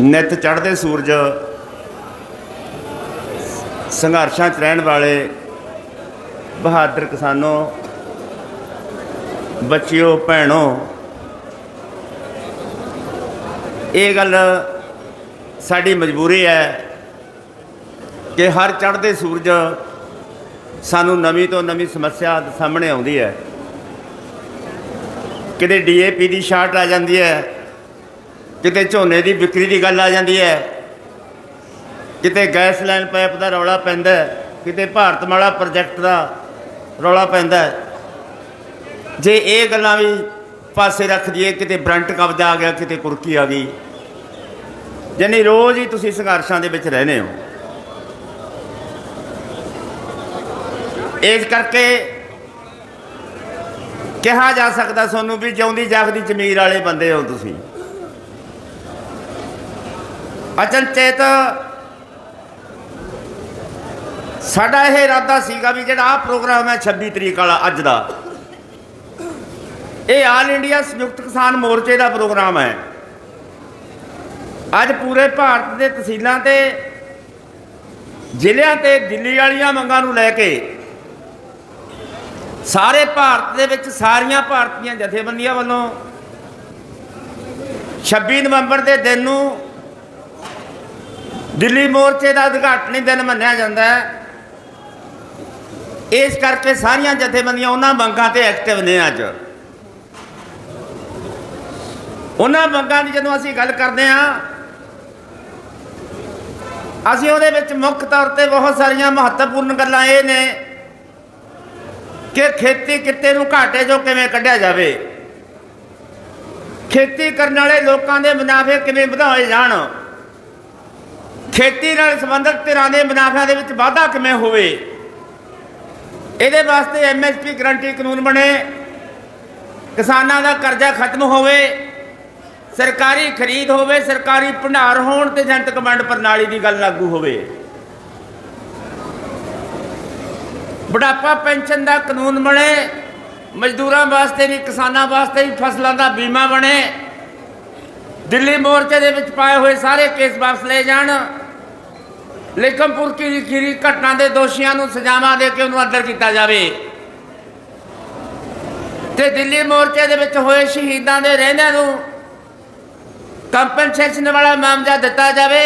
ਨਿਤ ਚੜ੍ਹਦੇ ਸੂਰਜ, ਸੰਘਰਸ਼ਾਂ 'ਚ ਰਹਿਣ ਵਾਲੇ ਬਹਾਦਰ ਕਿਸਾਨੋ, ਬੱਚਿਓ, ਭੈਣੋ, ਇਹ ਗੱਲ ਸਾਡੀ ਮਜਬੂਰੀ ਹੈ ਕਿ ਹਰ ਚੜ੍ਹਦੇ ਸੂਰਜ ਸਾਨੂੰ ਨਵੀਂ ਤੋਂ ਨਵੀਂ ਸਮੱਸਿਆ ਸਾਹਮਣੇ ਆਉਂਦੀ ਹੈ। ਕਿਤੇ ਡੀਏਪੀ ਦੀ ਸ਼ਾਰਟ ਆ ਜਾਂਦੀ ਹੈ ਕਿਤੇ ਝੋਨੇ ਦੀ ਵਿਕਰੀ ਦੀ ਗੱਲ ਆ ਜਾਂਦੀ ਹੈ। ਕਿਤੇ ਗੈਸ ਲਾਈਨ ਪਾਈਪ ਦਾ ਰੌਲਾ ਪੈਂਦਾ ਕਿਤੇ ਭਾਰਤਮਾਲਾ ਪ੍ਰੋਜੈਕਟ ਦਾ ਰੌਲਾ ਪੈਂਦਾ ਜੇ ਇਹ ਗੱਲਾਂ ਵੀ ਪਾਸੇ ਰੱਖ ਦਈਏ, ਕਿਤੇ ਬਰੰਟ ਕਬਜ਼ਾ ਆ ਗਿਆ, ਕਿਤੇ ਕੁਰਕੀ ਆ ਗਈ। ਯਾਨੀ ਰੋਜ਼ ਹੀ ਤੁਸੀਂ ਸੰਘਰਸ਼ਾਂ ਦੇ ਵਿੱਚ ਰਹਿੰਦੇ ਹੋ। ਇਸ ਕਰਕੇ ਕਿਹਾ ਜਾ ਸਕਦਾ ਤੁਹਾਨੂੰ ਵੀ ਜਿਉਂਦੀ ਜਾਗਦੀ ਜ਼ਮੀਰ ਵਾਲੇ ਬੰਦੇ ਹੋ ਤੁਸੀਂ। ਅਚਨਚੇਤ ਸਾਡਾ ਇਹ ਇਰਾਦਾ ਸੀਗਾ ਵੀ ਜਿਹੜਾ ਆ ਪ੍ਰੋਗਰਾਮ ਹੈ 26 ਤਰੀਕ ਵਾਲਾ, ਅੱਜ ਦਾ। ਇਹ ਆਲ ਇੰਡੀਆ ਸੰਯੁਕਤ ਕਿਸਾਨ ਮੋਰਚੇ ਦਾ ਪ੍ਰੋਗਰਾਮ ਹੈ। ਅੱਜ ਪੂਰੇ ਭਾਰਤ ਦੇ ਤਹਿਸੀਲਾਂ ਤੇ, ਜ਼ਿਲ੍ਹਿਆਂ ਤੇ, ਦਿੱਲੀ ਵਾਲੀਆਂ ਮੰਗਾਂ ਨੂੰ ਲੈ ਕੇ ਸਾਰੇ ਭਾਰਤ ਦੇ ਵਿੱਚ ਸਾਰੀਆਂ ਭਾਰਤੀਆਂ ਜਥੇਬੰਦੀਆਂ ਵੱਲੋਂ 26 ਨਵੰਬਰ ਦੇ ਦਿਨ ਨੂੰ ਦਿੱਲੀ ਮੋਰਚੇ ਦਾ ਉਦਘਾਟਨੀ ਦਿਨ ਮੰਨਿਆ ਜਾਂਦਾ ਹੈ। ਇਸ ਕਰਕੇ ਸਾਰੀਆਂ ਜਥੇਬੰਦੀਆਂ ਉਹਨਾਂ ਮੰਗਾਂ ਤੇ ਐਕਟਿਵ ਨੇ ਅੱਜ। ਉਹਨਾਂ ਮੰਗਾਂ ਦੀ ਜਦੋਂ ਅਸੀਂ ਗੱਲ ਕਰਦੇ ਹਾਂ, ਅਸੀਂ ਉਹਦੇ ਵਿੱਚ ਮੁੱਖ ਤੌਰ ਤੇ ਬਹੁਤ ਸਾਰੀਆਂ ਮਹੱਤਵਪੂਰਨ ਗੱਲਾਂ ਇਹ ਨੇ ਕਿ ਖੇਤੀ ਕਿੱਤੇ ਨੂੰ ਘਾਟੇ ਚੋਂ ਕਿਵੇਂ ਕੱਢਿਆ ਜਾਵੇ। ਖੇਤੀ ਕਰਨ ਵਾਲੇ ਲੋਕਾਂ ਦੇ ਮੁਨਾਫੇ ਕਿਵੇਂ ਵਧਾਏ ਜਾਣ। ਖੇਤੀ ਨਾਲ ਸੰਬੰਧਿਤ ਧਿਰਾਂ ਦੇ ਮੁਨਾਫਿਆਂ ਦੇ ਵਿੱਚ ਵਾਧਾ ਕਿਵੇਂ ਹੋਵੇ? ਇਹਦੇ ਵਾਸਤੇ ਐਮਐਸਪੀ ਗਰੰਟੀ ਕਾਨੂੰਨ ਬਣੇ। ਕਿਸਾਨਾਂ ਦਾ ਕਰਜ਼ਾ ਖਤਮ ਹੋਵੇ, ਸਰਕਾਰੀ ਖਰੀਦ ਹੋਵੇ, ਸਰਕਾਰੀ ਭੰਡਾਰ ਹੋਣ ਤੇ ਜਨਤਕ ਕਮਾਂਡ ਪ੍ਰਣਾਲੀ ਦੀ ਗੱਲ ਲਾਗੂ ਹੋਵੇ। ਬੁਢਾਪਾ ਪੈਨਸ਼ਨ ਦਾ ਕਾਨੂੰਨ ਬਣੇ, ਮਜ਼ਦੂਰਾਂ ਵਾਸਤੇ ਵੀ, ਕਿਸਾਨਾਂ ਵਾਸਤੇ ਵੀ ਫਸਲਾਂ ਦਾ ਬੀਮਾ ਬਣੇ। ਦਿੱਲੀ ਮੋਰਚੇ ਦੇ ਵਿੱਚ ਪਾਏ ਹੋਏ ਸਾਰੇ ਕੇਸ ਵਾਪਸ ਲਏ ਜਾਣ। ਲੇਖਮਪੁਰ ਕੀ ਖੀਰੀ ਘਟਨਾ ਦੇ ਦੋਸ਼ੀਆਂ ਨੂੰ ਸਜ਼ਾਵਾਂ ਦੇ ਕੇ ਉਹਨੂੰ ਅੰਦਰ ਕੀਤਾ ਜਾਵੇ। ਤੇ ਦਿੱਲੀ ਮੋਰਚੇ ਦੇ ਵਿੱਚ ਹੋਏ ਸ਼ਹੀਦਾਂ ਦੇ ਰਹਿੰਦਿਆਂ ਨੂੰ ਕੰਪਨਸੇਸ਼ਨ ਵਾਲਾ ਮਾਮਲਾ ਦਿੱਤਾ ਜਾਵੇ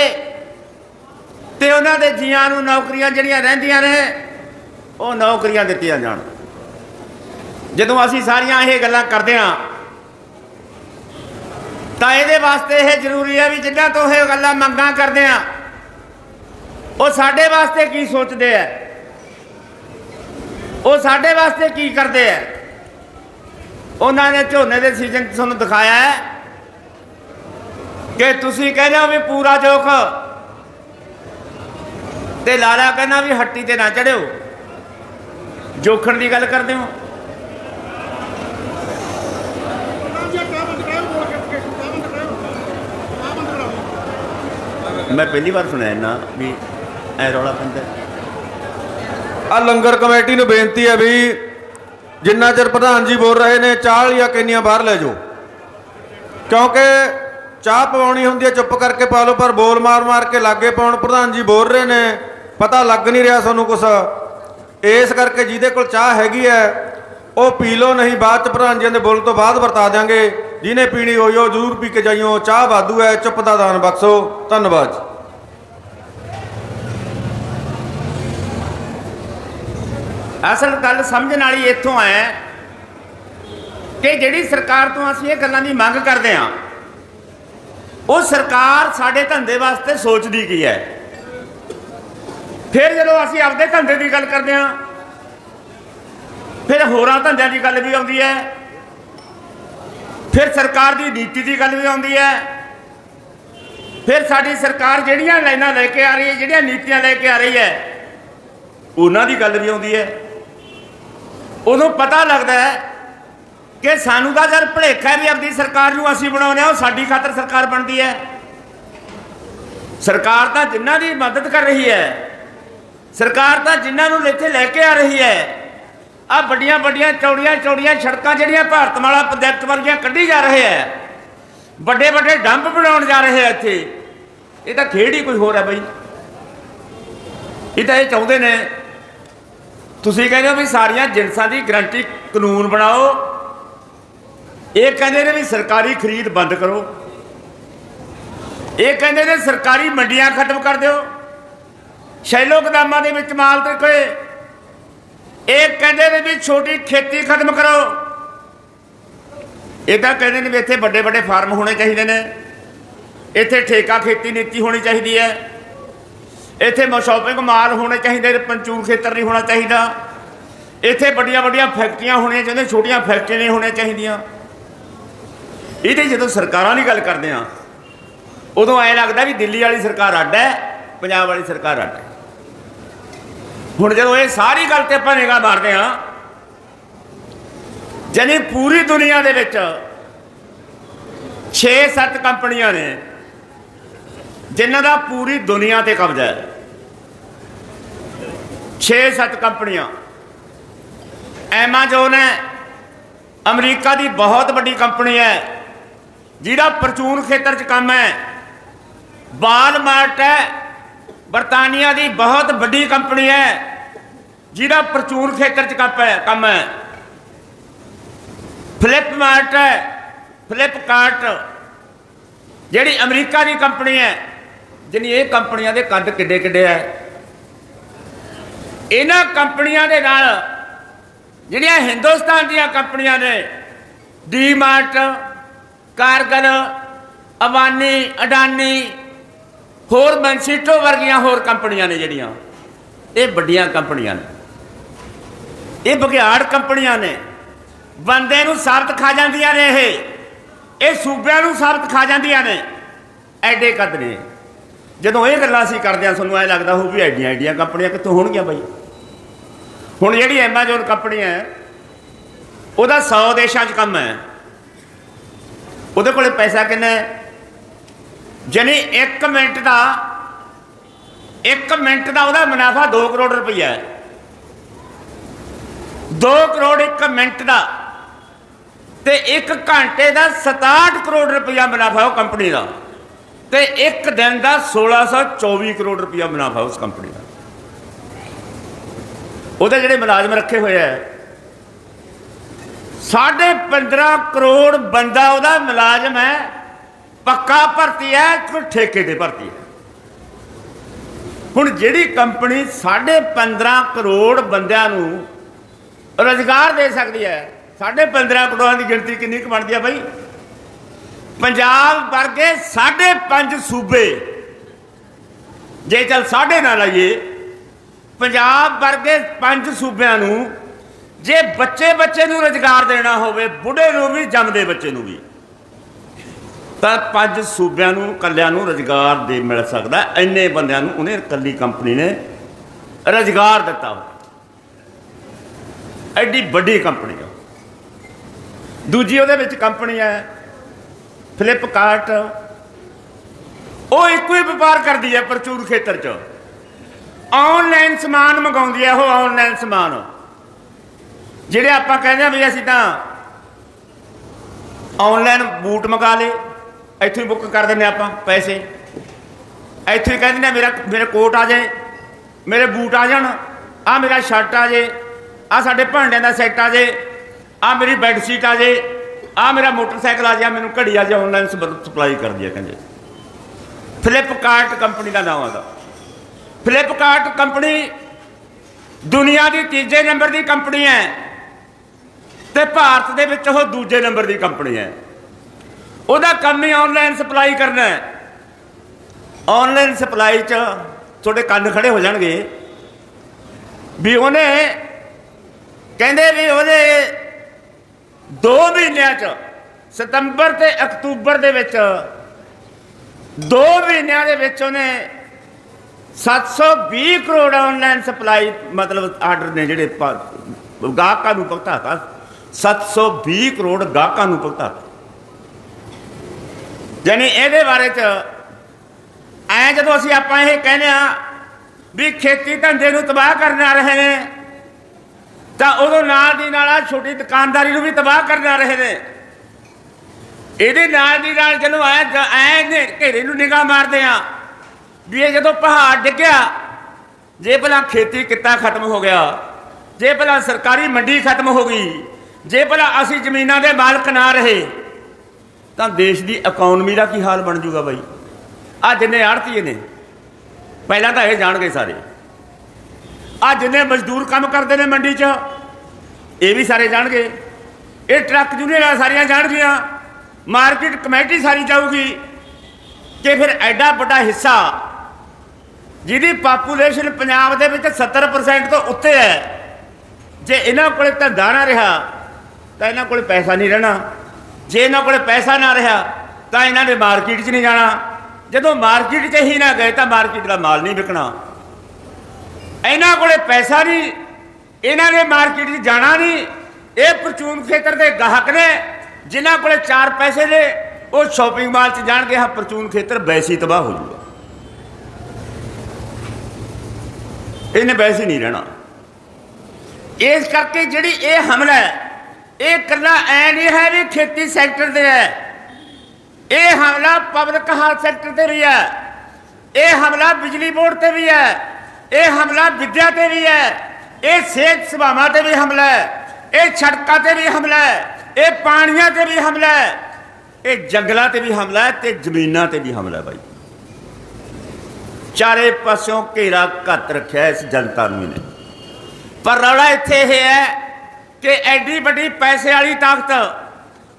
ਤੇ ਉਹਨਾਂ ਦੇ ਜੀਆਂ ਨੂੰ ਨੌਕਰੀਆਂ ਜਿਹੜੀਆਂ ਰਹਿੰਦੀਆਂ ਨੇ, ਉਹ ਨੌਕਰੀਆਂ ਦਿੱਤੀਆਂ ਜਾਣ। ਜਦੋਂ ਅਸੀਂ ਸਾਰੀਆਂ ਇਹ ਗੱਲਾਂ ਕਰਦੇ ਹਾਂ, ਤਾਂ ਇਹਦੇ ਵਾਸਤੇ ਇਹ ਜ਼ਰੂਰੀ ਹੈ ਵੀ ਜਿੱਦਾਂ ਤੋਂ ਇਹ ਗੱਲਾਂ ਮੰਗਾਂ ਕਰਦੇ ਹਾਂ ਉਹ ਸਾਡੇ ਵਾਸਤੇ ਕੀ ਸੋਚਦੇ ਆ ਉਹ ਸਾਡੇ ਵਾਸਤੇ ਕੀ ਕਰਦੇ ਆ ਉਹਨਾਂ ਨੇ ਝੋਨੇ ਦੇ ਸੀਜ਼ਨ 'ਚ ਤੁਹਾਨੂੰ ਦਿਖਾਇਆ ਹੈ ਕਿ ਤੁਸੀਂ ਕਹਿੰਦੇ ਹੋ ਵੀ ਪੂਰਾ ਜੋਖ। ਤੇ ਲਾਲਾ ਕਹਿੰਦਾ ਵੀ ਹੱਟੀ ਤੇ ਨਾ ਚੜਿਓ। ਜੋਖਣ ਦੀ ਗੱਲ ਕਰਦੇ ਹੋ? ਮੈਂ ਪਹਿਲੀ ਵਾਰ ਸੁਣਿਆ ਨਾ ਵੀ ਐ ਰੌਲਾ ਪੈਂਦਾ। ਆ ਲੰਗਰ ਕਮੇਟੀ ਨੂੰ ਬੇਨਤੀ ਹੈ ਵੀ ਜਿੰਨਾ ਚਿਰ ਪ੍ਰਧਾਨ ਜੀ ਬੋਲ ਰਹੇ ਨੇ, ਚਾਹ ਜਾਂ ਕੈਨੀਆਂ ਬਾਹਰ ਲੈ ਜਾਓ। ਕਿਉਂਕਿ ਚਾਹ ਪਵਾਉਣੀ ਹੁੰਦੀ ਹੈ, ਚੁੱਪ ਕਰਕੇ ਪਾ ਲਓ, ਪਰ ਬੋਲ ਮਾਰ ਮਾਰ ਕੇ ਲਾਗੇ ਪਾਉਣ ਪ੍ਰਧਾਨ ਜੀ ਬੋਲ ਰਹੇ ਨੇ, ਪਤਾ ਲੱਗ ਨਹੀਂ ਰਿਹਾ ਤੁਹਾਨੂੰ ਕੁਛ। ਇਸ ਕਰਕੇ ਜਿਹਦੇ ਕੋਲ ਚਾਹ ਹੈਗੀ ਹੈ, ਉਹ ਪੀ ਲਓ, ਨਹੀਂ ਬਾਅਦ ਚ ਪ੍ਰਧਾਨ ਜੀ ਦੇ ਬੋਲ ਤੋਂ ਬਾਅਦ ਵਰਤਾ ਦਿਆਂਗੇ। ਜਿਹਨੇ ਪੀਣੀ ਹੋਈ ਉਹ ਜ਼ਰੂਰ ਪੀ ਕੇ ਜਾਈਓ, ਚਾਹ ਵਾਧੂ ਹੈ, ਚੁੱਪ ਦਾ ਦਾਨ ਬਖਸ਼ੋ। ਧੰਨਵਾਦ ਅਸਲ ਗੱਲ ਸਮਝਣ ਵਾਲੀ ਇੱਥੋਂ ਹੈ ਕਿ ਜਿਹੜੀ ਸਰਕਾਰ ਤੋਂ ਅਸੀਂ ਇਹ ਗੱਲਾਂ ਦੀ ਮੰਗ ਕਰਦੇ ਹਾਂ, ਉਹ ਸਰਕਾਰ ਸਾਡੇ ਧੰਦੇ ਵਾਸਤੇ ਸੋਚਦੀ ਕੀ ਹੈ? ਫਿਰ ਜਦੋਂ ਅਸੀਂ ਆਪਦੇ ਧੰਦੇ ਦੀ ਗੱਲ ਕਰਦੇ ਹਾਂ, ਫਿਰ ਹੋਰਾਂ ਧੰਦਿਆਂ ਦੀ ਗੱਲ ਵੀ ਆਉਂਦੀ ਹੈ, ਫਿਰ ਸਰਕਾਰ ਦੀ ਨੀਤੀ ਦੀ ਗੱਲ ਵੀ ਆਉਂਦੀ ਹੈ, ਫਿਰ ਸਾਡੀ ਸਰਕਾਰ ਜਿਹੜੀਆਂ ਲਾਈਨਾਂ ਲੈ ਕੇ ਆ ਰਹੀ ਹੈ, ਜਿਹੜੀਆਂ ਨੀਤੀਆਂ ਲੈ ਕੇ ਆ ਰਹੀ ਹੈ, ਉਹਨਾਂ ਦੀ ਗੱਲ ਵੀ ਆਉਂਦੀ ਹੈ। ਉਦੋਂ ਪਤਾ ਲੱਗਦਾ ਹੈ ਕਿ ਸਾਨੂੰ ਤਾਂ ਜਦ ਭਲੇਖਾ ਵੀ ਆਪਣੀ ਸਰਕਾਰ ਨੂੰ ਅਸੀਂ ਬਣਾਉਂਦੇ ਆ ਉਹ ਸਾਡੀ ਖਾਤਰ ਸਰਕਾਰ ਬਣਦੀ ਹੈ। ਸਰਕਾਰ ਤਾਂ ਜਿਨ੍ਹਾਂ ਦੀ ਮਦਦ ਕਰ ਰਹੀ ਹੈ, ਸਰਕਾਰ ਤਾਂ ਜਿਨ੍ਹਾਂ ਨੂੰ ਇੱਥੇ ਲੈ ਕੇ ਆ ਰਹੀ ਹੈ, ਆ ਵੱਡੀਆਂ ਵੱਡੀਆਂ ਚੌੜੀਆਂ ਚੌੜੀਆਂ ਸੜਕਾਂ ਜਿਹੜੀਆਂ ਭਾਰਤਮਾਲਾ ਪ੍ਰੋਜੈਕਟ ਵਰਗੀਆਂ ਕੱਢੀ ਜਾ ਰਹੇ ਹੈ, ਵੱਡੇ ਵੱਡੇ ਡੰਪ ਬਣਾਉਣ ਜਾ ਰਹੇ ਹੈ ਇੱਥੇ। ਇਹ ਤਾਂ ਖੇਡ ਹੀ ਕੋਈ ਹੋਰ ਹੈ ਬਈ। ਇਹ ਤਾਂ ਇਹ ਚਾਹੁੰਦੇ ਨੇ ਤੁਸੀਂ ਕਹਿੰਦੇ ਹੋ ਵੀ ਸਾਰੀਆਂ ਜਿੰਸਾਂ ਦੀ ਗਰੰਟੀ ਕਾਨੂੰਨ ਬਣਾਓ। ਇਹ ਕਹਿੰਦੇ ਨੇ ਵੀ ਸਰਕਾਰੀ ਖਰੀਦ ਬੰਦ ਕਰੋ। ਇਹ ਕਹਿੰਦੇ ਨੇ ਸਰਕਾਰੀ ਮੰਡੀਆਂ ਖਤਮ ਕਰ ਦਿਓ। ਸ਼ੈਲੋ ਗਦਾਮਾਂ ਦੇ ਵਿੱਚ ਮਾਲ ਤੇ ਕੋਈ। ਇਹ ਕਹਿੰਦੇ ਨੇ ਵੀ ਛੋਟੀ ਖੇਤੀ ਖਤਮ ਕਰੋ। ਇਹ ਤਾਂ ਕਹਿੰਦੇ ਨੇ ਵੀ ਇੱਥੇ ਵੱਡੇ ਵੱਡੇ ਫਾਰਮ ਹੋਣੇ ਚਾਹੀਦੇ ਨੇ। ਇੱਥੇ ਠੇਕਾ ਖੇਤੀ ਨੀਤੀ ਹੋਣੀ ਚਾਹੀਦੀ ਹੈ। ਇੱਥੇ ਸ਼ਾਪਿੰਗ ਮਾਲ ਹੋਣੇ ਚਾਹੀਦੇ ਨੇ ਪੰਚੂਰ ਖੇਤਰ ਨਹੀਂ ਹੋਣਾ ਚਾਹੀਦਾ। ਇੱਥੇ ਵੱਡੀਆਂ ਵੱਡੀਆਂ ਫੈਕਟਰੀਆਂ ਹੋਣੀਆਂ ਚਾਹੀਦੀਆਂ, ਛੋਟੀਆਂ ਫੈਕਟਰੀਆਂ ਨਹੀਂ ਹੋਣੀਆਂ ਚਾਹੀਦੀਆਂ। ਇਹਦੇ ਜਦੋਂ ਸਰਕਾਰਾਂ ਦੀ ਗੱਲ ਕਰਦੇ ਆ ਉਦੋਂ ਐ ਲੱਗਦਾ ਵੀ ਦਿੱਲੀ ਵਾਲੀ ਸਰਕਾਰ ਅੱਡ ਹੈ, ਪੰਜਾਬ ਵਾਲੀ ਸਰਕਾਰ ਅੱਡ ਹੈ। ਹੁਣ ਜਦੋਂ ਇਹ ਸਾਰੀ ਗੱਲ ਤੇ ਆਪਾਂ ਨਿਗਾਹ ਮਾਰਦੇ ਆ ਜਾਨੀ ਪੂਰੀ ਦੁਨੀਆ ਦੇ ਵਿੱਚ 6-7 ਕੰਪਨੀਆਂ ਨੇ, ਜਿਨ੍ਹਾਂ ਦਾ ਪੂਰੀ ਦੁਨੀਆ ਤੇ ਕਬਜ਼ਾ ਹੈ। 6-7 ਕੰਪਨੀਆਂ। ਐਮਾਜ਼ੋਨ ਹੈ, ਅਮਰੀਕਾ ਦੀ ਬਹੁਤ ਵੱਡੀ ਕੰਪਨੀ ਹੈ ਜਿਹੜਾ ਪ੍ਰਚੂਨ ਖੇਤਰ 'ਚ ਕੰਮ ਹੈ। ਵਾਲਮਾਰਟ ਹੈ, ਬਰਤਾਨੀਆ ਦੀ ਬਹੁਤ ਵੱਡੀ ਕੰਪਨੀ ਹੈ, ਜਿਹਦਾ ਪ੍ਰਚੂਨ ਖੇਤਰ 'ਚ ਕੰਮ ਹੈ ਕੰਮ ਹੈ। ਫਲਿੱਪਮਾਰਟ ਹੈ, ਫਲਿੱਪਕਾਰਟ, ਜਿਹੜੀ ਅਮਰੀਕਾ ਦੀ ਕੰਪਨੀ ਹੈ ਜਿਹਨੀ ਇਹ ਕੰਪਨੀਆਂ ਦੇ ਕੱਦ ਕਿੱਡੇ ਕਿੱਡੇ ਹੈ। ਇਹਨਾਂ ਕੰਪਨੀਆਂ ਦੇ ਨਾਲ, ਜਿਹੜੀਆਂ ਹਿੰਦੁਸਤਾਨ ਦੀਆਂ ਕੰਪਨੀਆਂ ਨੇ, ਡੀਮਾਰਟ, ਕਾਰਗਲ ਅਵਾਨੀ ਅਡਾਨੀ, ਹੋਰ ਮਨਸੀਟੋ ਵਰਗੀਆਂ ਹੋਰ ਕੰਪਨੀਆਂ ਨੇ ਜਿਹੜੀਆਂ, ਇਹ ਵੱਡੀਆਂ ਕੰਪਨੀਆਂ ਨੇ। ਇਹ ਬਗਿਆੜ ਕੰਪਨੀਆਂ ਨੇ। ਬੰਦੇ ਨੂੰ ਸਰਤ ਖਾ ਜਾਂਦੀਆਂ ਨੇ ਇਹ। ਇਹ ਸੂਬਿਆਂ ਨੂੰ ਸਾਬਤ ਖਾ ਜਾਂਦੀਆਂ ਨੇ। ਐਡੇ ਕੱਦ ਨੇ। ਜਦੋਂ ਇਹ ਗੱਲਾਂ ਅਸੀਂ ਕਰਦੇ ਆ ਤੁਹਾਨੂੰ ਐ ਲੱਗਦਾ ਹੋਊ ਵੀ ਐਡੀਆਂ ਐਡੀਆਂ ਕੰਪਨੀਆਂ ਕਿੱਥੋਂ ਹੋਣਗੀਆਂ ਬਾਈ? ਹੁਣ ਜਿਹੜੀ ਐਮਾਜ਼ੋਨ ਕੰਪਨੀ ਹੈ, ਉਹਦਾ 100 ਦੇਸ਼ਾਂ 'ਚ ਕੰਮ ਹੈ। ਉਹਦੇ ਕੋਲੇ ਪੈਸਾ ਕਿੰਨਾ ਹੈ? ਜਾਨੀ 1 ਮਿੰਟ ਦਾ 1 ਮਿੰਟ ਦਾ ਉਹਦਾ ਮੁਨਾਫਾ 2 ਕਰੋੜ ਰੁਪਈਆ ਹੈ। 2 ਕਰੋੜ 1 ਮਿੰਟ ਦਾ ਤੇ 1 ਘੰਟੇ ਦਾ 67 ਕਰੋੜ ਰੁਪਈਆ ਮੁਨਾਫਾ ਉਹ ਕੰਪਨੀ ਦਾ। ਤੇ ਇੱਕ ਦਿਨ ਦਾ 1624 ਕਰੋੜ ਰੁਪਈਆ ਮੁਨਾਫਾ ਉਸ ਕੰਪਨੀ ਦਾ। ਉਹਦੇ ਜਿਹੜੇ ਮੁਲਾਜ਼ਮ ਰੱਖੇ ਹੋਏ ਆ। ਸਾਢੇ 15 ਕਰੋੜ ਬੰਦਾ ਉਹਦਾ ਮੁਲਾਜ਼ਮ ਹੈ, ਪੱਕਾ ਭਰਤੀ ਹੈ, ਕੋਈ ਠੇਕੇ ਤੇ ਭਰਤੀ ਹੈ। ਹੁਣ ਜਿਹੜੀ ਕੰਪਨੀ ਸਾਢੇ 15 ਕਰੋੜ ਬੰਦਿਆਂ ਨੂੰ ਰੋਜ਼ਗਾਰ ਦੇ ਸਕਦੀ ਹੈ, ਸਾਢੇ 15 ਕਰੋੜਾਂ ਦੀ ਗਿਣਤੀ ਕਿੰਨੀ ਕੁ ਬਣਦੀ ਹੈ ਬਾਈ? ਪੰਜਾਬ ਵਰਗੇ ਸਾਢੇ 5 ਸੂਬੇ, ਜੇ ਚਲ ਸਾਢੇ ਨਾ ਲਾਈਏ ਪੰਜਾਬ ਵਰਗੇ ਪੰਜ ਸੂਬਿਆਂ ਨੂੰ ਜੇ ਬੱਚੇ ਬੱਚੇ ਨੂੰ ਰੋਜ਼ਗਾਰ ਦੇਣਾ ਹੋਵੇ, ਬੁੱਢੇ ਨੂੰ ਵੀ, ਜੰਮਦੇ ਬੱਚੇ ਨੂੰ ਵੀ, ਤਾਂ ਪੰਜ ਸੂਬਿਆਂ ਨੂੰ ਕੱਲਿਆਂ ਨੂੰ ਰੋਜ਼ਗਾਰ ਦੇ ਮਿਲ ਸਕਦਾ ਇੰਨੇ ਬੰਦਿਆਂ ਨੂੰ ਉਹਨੇ ਕੱਲੀ ਕੰਪਨੀ ਨੇ ਰੋਜ਼ਗਾਰ ਦਿੱਤਾ ਹੋਇਆ ਐਡੀ ਵੱਡੀ ਕੰਪਨੀ ਆ। ਦੂਜੀ ਉਹਦੇ ਵਿੱਚ ਕੰਪਨੀ ਹੈ, ਫਲਿੱਪਕਾਰਟ। ਉਹ ਇੱਕੋ ਹੀ ਵਪਾਰ ਕਰਦੀ ਹੈ ਪ੍ਰਚੂਰ ਖੇਤਰ 'ਚ। ਆਨਲਾਈਨ ਸਮਾਨ ਮੰਗਾਉਂਦੀ ਹੈ ਉਹ ਆਨਲਾਈਨ ਸਮਾਨ। ਜਿਹੜੇ ਆਪਾਂ ਕਹਿੰਦੇ ਆ ਵੀ ਅਸੀਂ ਤਾਂ ਆਨਲਾਈਨ ਬੂਟ ਮੰਗਾ ਲੇ ਇੱਥੋਂ ਹੀ ਬੁੱਕ ਕਰ ਦਿੰਦੇ ਆਪਾਂ ਪੈਸੇ। ਇੱਥੋਂ ਹੀ ਕਹਿੰਦੇ ਨੇ ਮੇਰਾ, ਮੇਰੇ ਕੋਟ ਆ ਜਾਏ, ਮੇਰੇ ਬੂਟ ਆ ਜਾਣ ਆ ਮੇਰਾ ਸ਼ਰਟ ਆ ਜੇ ਆ ਸਾਡੇ ਭਾਂਡਿਆਂ ਦਾ ਸੈੱਟ ਆ ਜੇ ਆ ਮੇਰੀ ਬੈੱਡ ਸ਼ੀਟ ਆ ਜੇ ਆ ਮੇਰਾ ਮੋਟਰਸਾਈਕਲ ਆ ਜਾ ਮੈਨੂੰ ਘੜੀ ਆ ਜਾ ਆਨਲਾਈਨ ਸਪਲਾਈ ਕਰਦੀ ਹੈ ਕਹਿੰਦੇ। ਫਲਿੱਪਕਾਰਟ ਕੰਪਨੀ ਦਾ ਨਾਮ ਆਦਾ ਫਲਿੱਪਕਾਰਟ ਕੰਪਨੀ ਦੁਨੀਆ ਦੀ ਤੀਜੇ ਨੰਬਰ ਦੀ ਕੰਪਨੀ ਹੈ ਤੇ ਭਾਰਤ ਦੇ ਵਿੱਚ ਉਹ ਦੂਜੇ ਨੰਬਰ ਦੀ ਕੰਪਨੀ ਹੈ। ਉਹਦਾ ਕੰਮ ਹੀ ਆਨਲਾਈਨ ਸਪਲਾਈ ਕਰਨਾ ਹੈ। ਆਨਲਾਈਨ ਸਪਲਾਈ 'ਚ ਤੁਹਾਡੇ ਕੰਨ ਖੜੇ ਹੋ ਜਾਣਗੇ ਵੀ ਉਹਨੇ ਕਹਿੰਦੇ ਵੀ ਉਹਦੇ 2 ਮਹੀਨਿਆਂ 'ਚ ਸਤੰਬਰ ਤੇ ਅਕਤੂਬਰ ਦੇ ਵਿੱਚ 2 ਮਹੀਨਿਆਂ ਦੇ ਵਿੱਚ ਉਹਨੇ 720 ਕਰੋੜ ਆਨਲਾਈਨ ਸਪਲਾਈ ਮਤਲਬ ਆਰਡਰ ਨੇ ਜਿਹੜੇ ਗਾਹਕਾਂ ਨੂੰ ਭੁਗਤਾਤਾ। 720 ਕਰੋੜ ਗਾਹਕਾਂ ਨੂੰ ਭੁਗਤਾਤਾ। ਯਾਨੀ ਇਹਦੇ ਬਾਰੇ ਚ ਐ ਜਦੋਂ ਅਸੀਂ ਆਪਾਂ ਇਹ ਕਹਿੰਦੇ ਆ ਵੀ ਖੇਤੀ ਧੰਦੇ ਨੂੰ ਤਬਾਹ ਕਰਨ ਆ ਰਹੇ ਨੇ, ਤਾਂ ਉਦੋਂ ਨਾਲ ਦੀ ਨਾਲ ਆ ਛੋਟੀ ਦੁਕਾਨਦਾਰੀ ਨੂੰ ਵੀ ਤਬਾਹ ਕਰਨ ਆ ਰਹੇ ਨੇ। ਇਹਦੇ ਨਾਲ ਦੀ ਨਾਲ ਜਦੋਂ ਐ ਐ ਘੇਰੇ ਨੂੰ ਨਿਗਾਹ ਮਾਰਦੇ ਆ ਵੀ ਇਹ ਜਦੋਂ ਪਹਾੜ ਡਿੱਗਿਆ, ਜੇ ਭਲਾ ਖੇਤੀ ਕਿੱਤਾ ਖਤਮ ਹੋ ਗਿਆ, ਜੇ ਭਲਾ ਸਰਕਾਰੀ ਮੰਡੀ ਖਤਮ ਹੋ ਗਈ, ਜੇ ਭਲਾ ਅਸੀਂ ਜ਼ਮੀਨਾਂ ਦੇ ਮਾਲਕ ਨਾ ਰਹੇ, ਤਾਂ ਦੇਸ਼ ਦੀ ਇਕਨੋਮੀ ਦਾ ਕੀ ਹਾਲ ਬਣ ਜੂਗਾ ਬਾਈ? ਆ ਜਿੰਨੇ ਆੜਤੀਏ ਨੇ, ਪਹਿਲਾਂ ਤਾਂ ਇਹ ਜਾਣਗੇ ਸਾਰੇ। ਆ ਜਿੰਨੇ ਮਜ਼ਦੂਰ ਕੰਮ ਕਰਦੇ ਨੇ ਮੰਡੀ 'ਚ, ਇਹ ਵੀ ਸਾਰੇ ਜਾਣਗੇ। ਇਹ ਟਰੱਕ ਯੂਨੀਅਨਾਂ ਸਾਰੀਆਂ ਜਾਣਗੀਆਂ, ਮਾਰਕੀਟ ਕਮੇਟੀ ਸਾਰੀ ਜਾਊਗੀ, ਕਿ ਫਿਰ ਐਡਾ ਵੱਡਾ ਹਿੱਸਾ ਜਿਹਦੀ ਪਾਪੂਲੇਸ਼ਨ ਪੰਜਾਬ ਦੇ ਵਿੱਚ 70% ਤੋਂ ਉੱਤੇ ਹੈ। ਜੇ ਇਹਨਾਂ ਕੋਲੇ ਧੰਦਾ ਨਾ ਰਿਹਾ, ਤਾਂ ਇਹਨਾਂ ਕੋਲੇ ਪੈਸਾ ਨਹੀਂ ਰਹਿਣਾ। ਜੇ ਇਹਨਾਂ ਕੋਲੇ ਪੈਸਾ ਨਾ ਰਿਹਾ, ਤਾਂ ਇਹਨਾਂ ਨੇ ਮਾਰਕੀਟ 'ਚ ਨਹੀਂ ਜਾਣਾ। ਜਦੋਂ ਮਾਰਕੀਟ 'ਚ ਹੀ ਨਾ ਗਏ, ਤਾਂ ਮਾਰਕੀਟ ਦਾ ਮਾਲ ਨਹੀਂ ਵਿਕਣਾ। ਇਹਨਾਂ ਕੋਲੇ ਪੈਸਾ ਨਹੀਂ, ਇਹਨਾਂ ਨੇ ਮਾਰਕੀਟ 'ਚ ਜਾਣਾ ਨਹੀਂ। ਇਹ ਪ੍ਰਚੂਨ ਖੇਤਰ ਦੇ ਗਾਹਕ ਨੇ, ਜਿਨ੍ਹਾਂ ਕੋਲੇ ਚਾਰ ਪੈਸੇ ਨੇ, ਉਹ ਸ਼ਾਪਿੰਗ ਮਾਲ 'ਚ ਜਾਣਗੇ, ਹਾਂ, ਪ੍ਰਚੂਨ ਖੇਤਰ ਵੈਸੀ ਤਬਾਹ ਹੋ ਜੂਗਾ। ਇਹਨੇ ਵੈਸੇ ਨਹੀਂ ਰਹਿਣਾ। ਇਸ ਕਰਕੇ ਜਿਹੜੀ ਇਹ ਹਮਲਾ ਹੈ, ਇਹ ਇਕੱਲਾ ਐ ਨਹੀਂ ਹੈ ਵੀ ਖੇਤੀ ਸੈਕਟਰ ਤੇ ਹੈ। ਇਹ ਹਮਲਾ ਪਬਲਿਕ ਹੈਲਥ ਸੈਕਟਰ ਤੇ ਵੀ ਹੈ। ਇਹ ਹਮਲਾ ਬਿਜਲੀ ਬੋਰਡ ਤੇ ਵੀ ਹੈ। ਇਹ ਹਮਲਾ ਵਿਦਿਆ ਤੇ ਵੀ ਹੈ। ਇਹ ਸਿਹਤ ਸੇਵਾਵਾਂ ਤੇ ਵੀ ਹਮਲਾ ਹੈ। ਇਹ ਸੜਕਾਂ ਤੇ ਵੀ ਹਮਲਾ ਹੈ। ਇਹ ਪਾਣੀਆਂ ਤੇ ਵੀ ਹਮਲਾ ਹੈ। ਇਹ ਜੰਗਲਾਂ ਤੇ ਵੀ ਹਮਲਾ ਹੈ ਤੇ ਜ਼ਮੀਨਾਂ ਤੇ ਵੀ ਹਮਲਾ ਹੈ ਬਾਈ। ਚਾਰੇ ਪਾਸਿਓਂ ਘੇਰਾ ਘੱਟ ਰੱਖਿਆ ਇਸ ਜਨਤਾ ਨੂੰ ਇਹਨੇ। ਪਰ ਰੌਲਾ ਇੱਥੇ ਇਹ ਹੈ ਕਿ ਐਡੀ ਵੱਡੀ ਪੈਸੇ ਵਾਲੀ ਤਾਕਤ,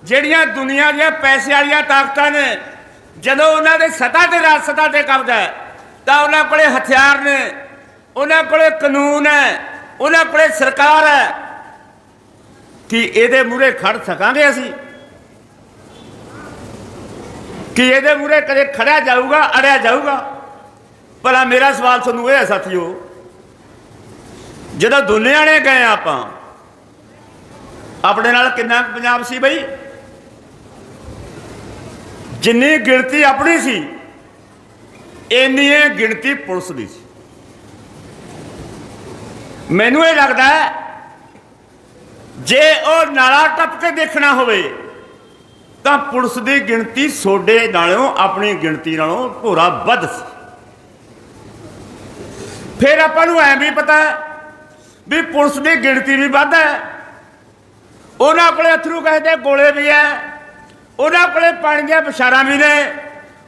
ਜਿਹੜੀਆਂ ਦੁਨੀਆ ਦੀਆਂ ਪੈਸੇ ਵਾਲੀਆਂ ਤਾਕਤਾਂ ਨੇ, ਜਦੋਂ ਉਹਨਾਂ ਦੇ ਸਤਾ ਤੇ ਰਾਜ ਸਤਾ ਤੇ ਕਬਜ਼ਾ ਹੈ, ਤਾਂ ਉਹਨਾਂ ਕੋਲੇ ਹਥਿਆਰ ਨੇ, ਉਹਨਾਂ ਕੋਲੇ ਕਾਨੂੰਨ ਹੈ, ਉਹਨਾਂ ਕੋਲੇ ਸਰਕਾਰ ਹੈ, ਕਿ ਇਹਦੇ ਮੂਹਰੇ ਖੜ ਸਕਾਂਗੇ ਅਸੀਂ? ਕਿ ਇਹਦੇ ਮੂਹਰੇ ਕਦੇ ਖੜਿਆ ਜਾਊਗਾ, ਅੜਿਆ ਜਾਊਗਾ? ਭਲਾ ਮੇਰਾ ਸਵਾਲ ਤੁਹਾਨੂੰ ਇਹ ਹੈ ਸਾਥੀਓ, ਜਦੋਂ ਦੁਨੀਆ ਨੇ ਗਏ ਆਪਾਂ, ਆਪਣੇ ਨਾਲ ਕਿੰਨਾ ਕੁ ਪੰਜਾਬ ਸੀ ਬਈ? ਜਿੰਨੀ ਗਿਣਤੀ ਆਪਣੀ ਸੀ, ਇੰਨੀ ਇਹ ਗਿਣਤੀ ਪੁਲਿਸ ਦੀ ਸੀ। ਮੈਨੂੰ ਇਹ ਲੱਗਦਾ ਜੇ ਉਹ ਨਾਲਾ ਟੱਪ ਕੇ ਦੇਖਣਾ ਹੋਵੇ, ਤਾਂ ਪੁਲਿਸ ਦੀ ਗਿਣਤੀ ਸੋਡੇ ਨਾਲੋਂ, ਆਪਣੀ ਗਿਣਤੀ ਨਾਲੋਂ ਭੋਰਾ ਵੱਧ ਸੀ। ਫਿਰ ਆਪਾਂ ਨੂੰ ਐ ਵੀ ਪਤਾ ਵੀ ਪੁਲਿਸ ਦੀ ਗਿਣਤੀ ਵੀ ਵੱਧ ਹੈ। ਉਹਨਾਂ ਕੋਲੇ ਅਥਰੂ ਕਹਿੰਦੇ ਗੋਲੇ ਵੀ ਹੈ। ਉਹਨਾਂ ਕੋਲੇ ਪਾਣੀ ਦੀਆਂ ਬਸ਼ਾਰਾਂ ਵੀ ਨੇ।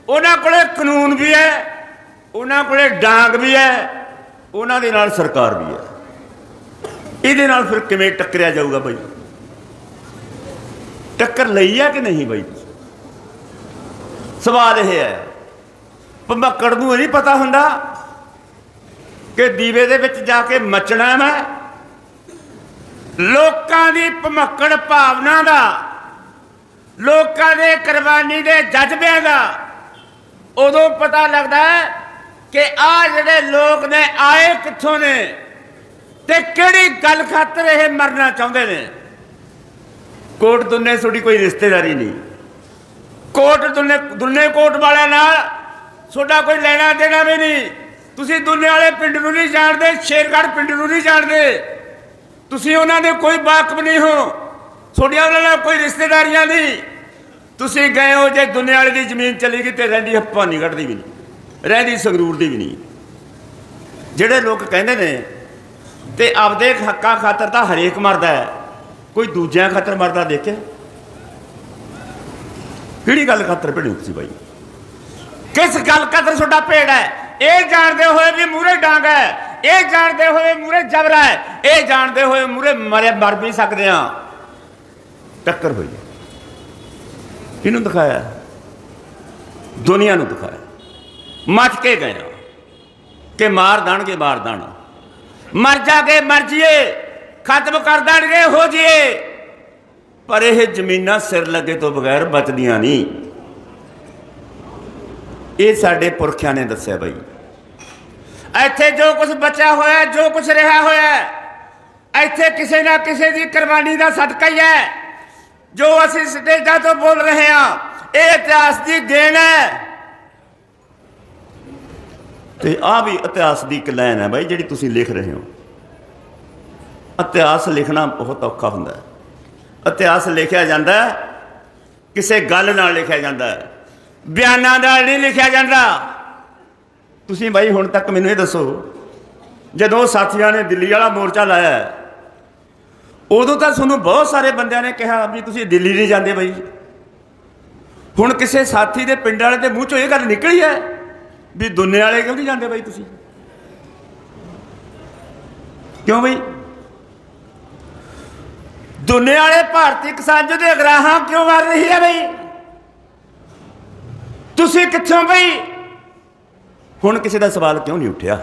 ਉਹਨਾਂ ਕੋਲੇ ਕਾਨੂੰਨ ਵੀ ਹੈ। ਉਹਨਾਂ ਕੋਲੇ ਡਾਂਗ ਵੀ ਹੈ। ਉਹਨਾਂ ਦੇ ਨਾਲ ਸਰਕਾਰ ਵੀ ਹੈ। ਇਹਦੇ ਨਾਲ ਫਿਰ ਕਿਵੇਂ ਟੱਕਰਿਆ ਜਾਊਗਾ ਬਾਈ? ਟੱਕਰ ਲਈ ਆ ਕਿ ਨਹੀਂ ਬਾਈ? ਸਵਾਲ ਇਹ ਹੈ। ਭਮੱਕੜ ਨੂੰ ਇਹ ਨਹੀਂ ਪਤਾ ਹੁੰਦਾ ਕਿ ਦੀਵੇ ਦੇ ਵਿੱਚ ਜਾ ਕੇ ਮਚਣਾ ਮੈਂ ਲੋਕਾਂ ਦੀ ਭਮੱਕੜ ਭਾਵਨਾ ਦਾ, ਲੋਕਾਂ ਦੇ ਕੁਰਬਾਨੀ ਦੇ ਜਜ਼ਬਿਆਂ ਦਾ, ਉਦੋਂ ਪਤਾ ਲੱਗਦਾ ਕਿ ਆ ਜਿਹੜੇ ਲੋਕ ਨੇ, ਆਏ ਕਿੱਥੋਂ ਨੇ ਤੇ ਕਿਹੜੀ ਗੱਲ ਖਾਤਰ ਇਹ ਮਰਨਾ ਚਾਹੁੰਦੇ ਨੇ? ਕੋਟ ਦੁੰਨੇ ਤੁਹਾਡੀ ਕੋਈ ਰਿਸ਼ਤੇਦਾਰੀ ਨਹੀਂ। ਕੋਟ ਦੁੰਨੇ ਦੁੰਨੇ ਕੋਟ ਵਾਲਿਆਂ ਨਾਲ ਤੁਹਾਡਾ ਕੋਈ ਲੈਣਾ ਦੇਣਾ ਵੀ ਨਹੀਂ। ਤੁਸੀਂ ਦੁੰਨੇ ਵਾਲੇ ਪਿੰਡ ਨੂੰ ਨਹੀਂ ਜਾਣਦੇ, ਸ਼ੇਰਗੜ੍ਹ ਪਿੰਡ ਨੂੰ ਨਹੀਂ ਜਾਣਦੇ। ਤੁਸੀਂ ਉਹਨਾਂ ਦੇ ਕੋਈ ਵਾਕਫ ਨਹੀਂ ਹੋ। ਤੁਹਾਡੀਆਂ ਉਹਨਾਂ ਨਾਲ ਕੋਈ ਰਿਸ਼ਤੇਦਾਰੀਆਂ ਨਹੀਂ। ਤੁਸੀਂ ਗਏ ਹੋ ਜੇ ਦੁਨੀਆ ਵਾਲੇ ਦੀ ਜ਼ਮੀਨ ਚਲੀ ਗਈ ਤੇ ਰਹਿੰਦੀ ਹੱਪਾ ਦੀ ਵੀ ਨਹੀਂ। ਰਹਿੰਦੀ ਸੰਗਰੂਰ ਦੀ ਵੀ ਨਹੀਂ। ਜਿਹੜੇ ਲੋਕ ਕਹਿੰਦੇ ਨੇ ਤੇ ਆਪਦੇ ਹੱਕਾਂ ਖਾਤਰ ਤਾਂ ਹਰੇਕ ਮਰਦਾ ਹੈ। ਕੋਈ ਦੂਜਿਆਂ ਖਾਤਰ ਮਰਦਾ ਦੇਖਿਆ? ਕਿਹੜੀ ਗੱਲ ਖਾਤਰ ਭਿੜੂ ਤੁਸੀਂ ਬਾਈ? ਕਿਸ ਗੱਲ ਖਾਤਰ ਤੁਹਾਡਾ ਭੇੜ ਹੈ? ਇਹ ਜਾਣਦੇ ਹੋਏ ਵੀ ਮੂਰੇ ਡਾਂਗ ਹੈ, ਇਹ ਜਾਣਦੇ ਹੋਏ ਮੂਰੇ ਜਬਰਾ ਹੈ, ਇਹ ਜਾਣਦੇ ਹੋਏ ਮੂਰੇ ਮਰੇ ਮਰ ਵੀ ਸਕਦੇ ਆ ਟੱਕਰ ਹੋਈ ਇਹਨੂੰ ਦਿਖਾਇਆ? ਦੁਨੀਆ ਨੂੰ ਦਿਖਾਇਆ। ਮੱਚ ਕੇ ਗਏ ਕਿ ਮਾਰ ਦੇਣਗੇ, ਮਾਰ ਦੇਣ। ਮਰ ਜਾਗੇ, ਮਰ ਜੀਏ। ਖਤਮ ਕਰ ਦੇਣਗੇ, ਹੋ ਜੀਏ। ਪਰ ਇਹ ਜ਼ਮੀਨਾਂ ਸਿਰ ਲੱਗੇ ਤੋਂ ਬਗੈਰ ਬਚਦੀਆਂ ਨਹੀਂ। ਇਹ ਸਾਡੇ ਪੁਰਖਿਆਂ ਨੇ ਦੱਸਿਆ ਬਈ। ਇੱਥੇ ਜੋ ਕੁਝ ਬਚਿਆ ਹੋਇਆ, ਜੋ ਕੁਝ ਰਿਹਾ ਹੋਇਆ, ਇੱਥੇ ਕਿਸੇ ਨਾ ਕਿਸੇ ਦੀ ਕੁਰਬਾਨੀ ਦਾ ਸਦਕਾ ਹੀ ਹੈ। ਜੋ ਅਸੀਂ ਸਟੇਜਾਂ ਤੋਂ ਬੋਲ ਰਹੇ ਹਾਂ, ਇਹ ਇਤਿਹਾਸ ਦੀ ਦੇਣ ਹੈ। ਤੇ ਆ ਵੀ ਇਤਿਹਾਸ ਦੀ ਇੱਕ ਲਾਈਨ ਹੈ ਬਾਈ, ਜਿਹੜੀ ਤੁਸੀਂ ਲਿਖ ਰਹੇ ਹੋ। ਇਤਿਹਾਸ ਲਿਖਣਾ ਬਹੁਤ ਔਖਾ ਹੁੰਦਾ ਹੈ। ਇਤਿਹਾਸ ਲਿਖਿਆ ਜਾਂਦਾ ਕਿਸੇ ਗੱਲ ਨਾਲ ਲਿਖਿਆ ਜਾਂਦਾ ਬਿਆਨਾਂ ਨਾਲ ਨਹੀਂ ਲਿਖਿਆ ਜਾਂਦਾ। ਤੁਸੀਂ ਬਾਈ, ਹੁਣ ਤੱਕ ਮੈਨੂੰ ਇਹ ਦੱਸੋ, ਜਦੋਂ ਸਾਥੀਆਂ ਨੇ ਦਿੱਲੀ ਵਾਲਾ ਮੋਰਚਾ ਲਾਇਆ ਉਦੋਂ ਤਾਂ ਤੁਹਾਨੂੰ ਬਹੁਤ ਸਾਰੇ ਬੰਦਿਆਂ ਨੇ ਕਿਹਾ ਵੀ ਤੁਸੀਂ ਦਿੱਲੀ ਨਹੀਂ ਜਾਂਦੇ ਬਾਈ। ਹੁਣ ਕਿਸੇ ਸਾਥੀ ਦੇ ਪਿੰਡ ਵਾਲੇ ਦੇ ਮੂੰਹ ਚੋਂ ਇਹ ਗੱਲ ਨਿਕਲੀ ਹੈ ਵੀ ਦੁਨੀਆ ਵਾਲੇ ਕਿਉਂ ਨਹੀਂ ਜਾਂਦੇ ਬਾਈ ਤੁਸੀਂ? ਕਿਉਂ ਬਈ? ਦੁਨੀਆ ਵਾਲੇ ਭਾਰਤੀ ਕਿਸਾਨ ਯੁੱਧ ਦੇ ਅਗਰਾਹਾਂ ਕਿਉਂ ਮਾਰ ਰਹੀ ਹੈ ਬਈ? ਤੁਸੀਂ ਕਿੱਥੋਂ ਬਈ ਹੁਣ ਕਿਸੇ ਦਾ ਸਵਾਲ ਕਿਉਂ ਨਹੀਂ ਉੱਠਿਆ?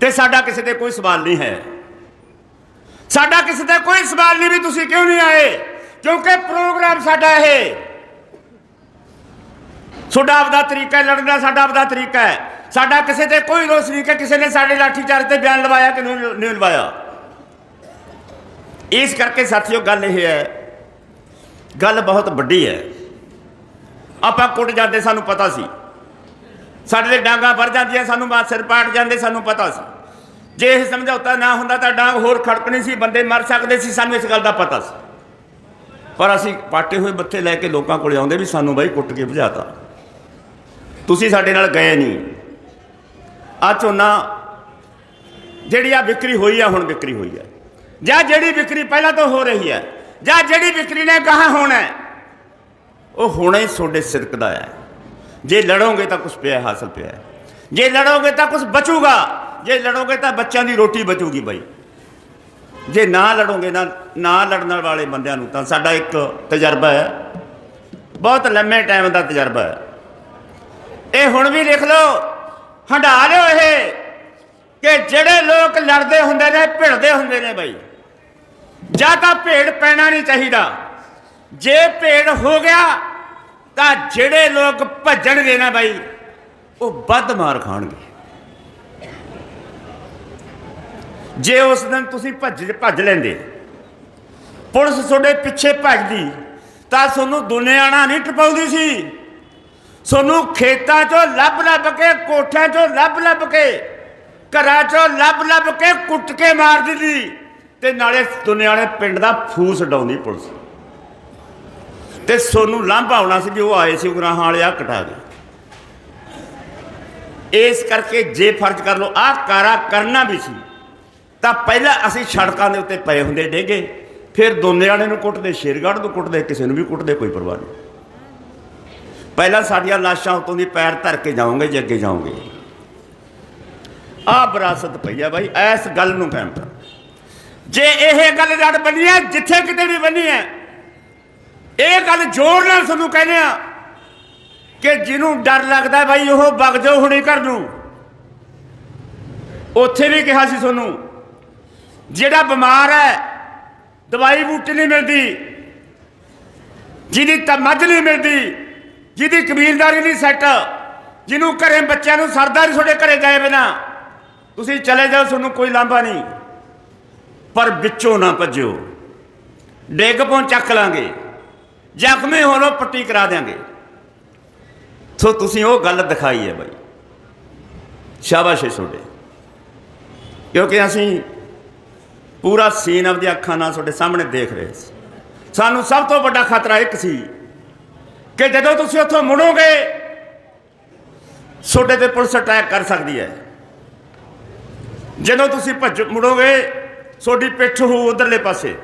ਤੇ ਸਾਡਾ ਕਿਸੇ ਤੇ ਕੋਈ ਸਵਾਲ ਨਹੀਂ ਹੈ। ਸਾਡਾ ਕਿਸੇ ਤੇ ਕੋਈ ਸਵਾਲ ਨਹੀਂ ਵੀ ਤੁਸੀਂ ਕਿਉਂ ਨਹੀਂ ਆਏ? ਕਿਉਂਕਿ ਪ੍ਰੋਗਰਾਮ ਸਾਡਾ ਇਹ। ਤੁਹਾਡਾ ਆਪਦਾ ਤਰੀਕਾ ਹੈ, ਲੜਨ ਦਾ ਸਾਡਾ ਆਪਦਾ ਤਰੀਕਾ ਹੈ। ਸਾਡਾ ਕਿਸੇ ਤੇ ਕੋਈ ਰੋਸ ਨਹੀਂ ਕਿ ਕਿਸੇ ਨੇ ਸਾਡੇ ਲਾਠੀਚਾਰਜ ਤੇ ਬਿਆਨ ਲਵਾਇਆ ਕਿ ਨਹੀਂ ਨਹੀਂ ਲਵਾਇਆ। ਇਸ ਕਰਕੇ ਸਾਥੀਓ, ਗੱਲ ਇਹ ਹੈ, ਗੱਲ ਬਹੁਤ ਵੱਡੀ ਹੈ। ਆਪਾਂ ਕੁੱਟ ਜਾਂਦੇ, ਸਾਨੂੰ ਪਤਾ ਸੀ। ਸਾਡੇ ਦੇ ਡਾਂਗਾ ਵਰ ਜਾਂਦੀਆਂ, ਸਾਨੂੰ ਬਾਤ ਸਿਰ ਪਾਟ ਜਾਂਦੇ, ਸਾਨੂੰ ਪਤਾ ਸੀ। ਜੇ ਇਹ ਸਮਝੌਤਾ ਨਾ ਹੁੰਦਾ ਤਾਂ ਡਾਂਗ ਹੋਰ ਖੜਕਣੀ ਸੀ, ਬੰਦੇ ਮਰ ਸਕਦੇ ਸੀ, ਸਾਨੂੰ ਇਸ ਗੱਲ ਦਾ ਪਤਾ ਸੀ। ਪਰ ਅਸੀਂ ਪਾਟੇ ਹੋਏ ਬੱਥੇ ਲੈ ਕੇ ਲੋਕਾਂ ਕੋਲ ਆਉਂਦੇ ਵੀ ਸਾਨੂੰ ਬਾਈ ਕੁੱਟ ਕੇ ਭਜਾਤਾ। ਤੁਸੀਂ ਸਾਡੇ ਨਾਲ ਗਏ ਨਹੀਂ। ਆ ਝੋਨਾ ਜਿਹੜੀ ਆ ਵਿਕਰੀ ਹੋਈ ਆ, ਹੁਣ ਵਿਕਰੀ ਹੋਈ ਆ। ਜਾਂ ਜਿਹੜੀ ਵਿਕਰੀ ਪਹਿਲਾਂ ਤੋਂ ਹੋ ਰਹੀ ਹੈ ਜਾਂ ਜਿਹੜੀ ਵਿਕਰੀ ਨੇ ਕਹਾ ਹੋਣਾ ਉਹ ਹੋਣਾ ਹੀ ਤੁਹਾਡੇ ਸਿਰਕ ਦਾ ਹੈ। ਜੇ ਲੜੋਗੇ ਤਾਂ ਕੁਝ ਪਿਆ, ਹਾਸਲ ਪਿਆ ਜੇ ਲੜੋਗੇ ਤਾਂ ਕੁਝ ਬਚੂਗਾ। ਜੇ ਲੜੋਗੇ ਤਾਂ ਬੱਚਿਆਂ ਦੀ ਰੋਟੀ ਬਚੂਗੀ ਬਾਈ। ਜੇ ਨਾ ਲੜੋਗੇ, ਨਾ ਨਾ ਲੜਨ ਵਾਲੇ ਬੰਦਿਆਂ ਨੂੰ ਤਾਂ ਸਾਡਾ ਇੱਕ ਤਜਰਬਾ ਹੈ। ਬਹੁਤ ਲੰਮੇ ਟਾਈਮ ਦਾ ਤਜਰਬਾ ਹੈ। ਇਹ ਹੁਣ ਵੀ ਲਿਖ ਲਓ, ਹੰਡਾ ਲਿਓ ਇਹ, ਕਿ ਜਿਹੜੇ ਲੋਕ ਲੜਦੇ ਹੁੰਦੇ ਨੇ, ਭਿੜਦੇ ਹੁੰਦੇ ਨੇ ਬਾਈ। ਜਾਂ ਤਾਂ ਭੇੜ ਪੈਣਾ ਨਹੀਂ ਚਾਹੀਦਾ। ਜੇ ਭੇੜ ਹੋ ਗਿਆ ਤਾਂ ਜਿਹੜੇ ਲੋਕ ਭੱਜਣਗੇ ਨਾ ਬਾਈ, ਉਹ ਵੱਧ ਮਾਰ ਖਾਣਗੇ। ਜੇ ਉਸ ਦਿਨ ਤੁਸੀਂ ਭੱਜ ਭੱਜ ਲੈਂਦੇ, ਪੁਲਿਸ ਤੁਹਾਡੇ ਪਿੱਛੇ ਭੱਜਦੀ, ਤਾਂ ਤੁਹਾਨੂੰ ਦੁਨਿਆਣਾ ਨਹੀਂ ਟਪਾਉਂਦੀ ਸੀ। ਤੁਹਾਨੂੰ ਖੇਤਾਂ 'ਚੋਂ ਲੱਭ ਲੱਭ ਕੇ, ਕੋਠਿਆਂ 'ਚੋਂ ਲੱਭ ਲੱਭ ਕੇ, ਘਰਾਂ 'ਚੋਂ ਲੱਭ ਲੱਭ ਕੇ ਕੁੱਟ ਕੇ ਮਾਰ ਦਿੰਦੀ, ਤੇ ਨਾਲੇ ਦੁਨੀਆਣੇ ਪਿੰਡ ਦਾ ਫੂਸ ਡਾਉਂਦੀ ਪੁਲਿਸ। ਤੇ ਸੋਨੂੰ ਲਾਂਭਾ ਆਉਣਾ ਸੀ ਵੀ ਉਹ ਆਏ ਸੀ ਉਗਰਾਹਾਂ ਵਾਲੇ ਆ ਕਟਾ ਗਏ ਇਸ ਕਰਕੇ ਜੇ ਫਰਜ਼ ਕਰ ਲਓ, ਆਹ ਕਾਰਾ ਕਰਨਾ ਵੀ ਸੀ। ਤਾਂ ਪਹਿਲਾਂ ਅਸੀਂ ਸੜਕਾਂ ਦੇ ਉੱਤੇ ਪਏ ਹੁੰਦੇ ਡੇਗੇ। ਫਿਰ ਦੋਨੇ ਵਾਲੇ ਨੂੰ ਕੁੱਟਦੇ, ਸ਼ੇਰਗੜ੍ਹ ਨੂੰ ਕੁੱਟਦੇ, ਕਿਸੇ ਨੂੰ ਵੀ ਕੁੱਟਦੇ, ਕੋਈ ਪਰਵਾਹ ਨਹੀਂ। ਪਹਿਲਾਂ ਸਾਡੀਆਂ ਲਾਸ਼ਾਂ ਉਤੋਂ ਦੀ ਪੈਰ ਧਰ ਕੇ ਜਾਓਗੇ, ਜੇ ਅੱਗੇ ਜਾਓਗੇ। ਆਹ ਵਿਰਾਸਤ ਪਈ ਆ ਬਾਈ ਐਸ ਗੱਲ ਨੂੰ ਕਾਇਮ ਕਰ। ਜੇ ਇਹ ਗੱਲ ਲੜ ਬਣੀ ਹੈ, ਜਿੱਥੇ ਕਿਤੇ ਵੀ ਬਣੀ ਹੈ ਇਹ ਗੱਲ ਜ਼ੋਰ ਨਾਲ ਤੁਹਾਨੂੰ ਕਹਿੰਦੇ ਆ ਕਿ ਜਿਹਨੂੰ ਡਰ ਲੱਗਦਾ ਬਾਈ, ਉਹ ਵਗ ਜਾਓ ਹੁਣੇ ਘਰ ਨੂੰ। ਉੱਥੇ ਵੀ ਕਿਹਾ ਸੀ ਤੁਹਾਨੂੰ, ਜਿਹੜਾ ਬਿਮਾਰ ਹੈ, ਦਵਾਈ ਬੂਟੀ ਨਹੀਂ ਮਿਲਦੀ, ਜਿਹਦੀ ਤਮੱਝ ਨਹੀਂ ਮਿਲਦੀ, ਜਿਹਦੀ ਕਬੀਲਦਾਰੀ ਨਹੀਂ ਸੈੱਟ ਜਿਹਨੂੰ ਘਰੇ ਬੱਚਿਆਂ ਨੂੰ ਸਰਦਾ ਨਹੀਂ ਤੁਹਾਡੇ ਘਰੇ ਗਏ ਬਿਨਾ, ਤੁਸੀਂ ਚਲੇ ਜਾਓ, ਤੁਹਾਨੂੰ ਕੋਈ ਲਾਂਭਾ ਨਹੀਂ। ਪਰ ਵਿੱਚੋਂ ਨਾ ਭੱਜਿਓ, ਡਿੱਗ ਪਹੁੰਚ ਚੱਕ ਲਾਂਗੇ। ਜ਼ਖਮੀ ਹੋ ਲੋ ਪੱਟੀ ਕਰਾ ਦਿਆਂਗੇ। ਸੋ ਤੁਸੀਂ ਉਹ ਗੱਲ ਦਿਖਾਈ ਹੈ ਬਾਈ। ਸ਼ਾਬਾਸ਼ ਹੈ ਤੁਹਾਡੇ। ਕਿਉਂਕਿ ਅਸੀਂ ਪੂਰਾ ਸੀਨ ਆਪਣੀ ਅੱਖਾਂ ਨਾਲ ਤੁਹਾਡੇ ਸਾਹਮਣੇ ਦੇਖ ਰਹੇ ਸੀ। ਸਾਨੂੰ ਸਭ ਤੋਂ ਵੱਡਾ ਖਤਰਾ ਇੱਕ ਸੀ ਕਿ ਜਦੋਂ ਤੁਸੀਂ ਉੱਥੋਂ ਮੁੜੋਗੇ, ਤੁਹਾਡੇ ਤੇ ਪੁਲਿਸ ਅਟੈਕ ਕਰ ਸਕਦੀ ਹੈ। ਜਦੋਂ ਤੁਸੀਂ ਭੱਜ ਮੁੜੋਗੇ, ਤੁਹਾਡੀ ਪਿੱਠ ਹੋ ਉਧਰਲੇ ਪਾਸੇ।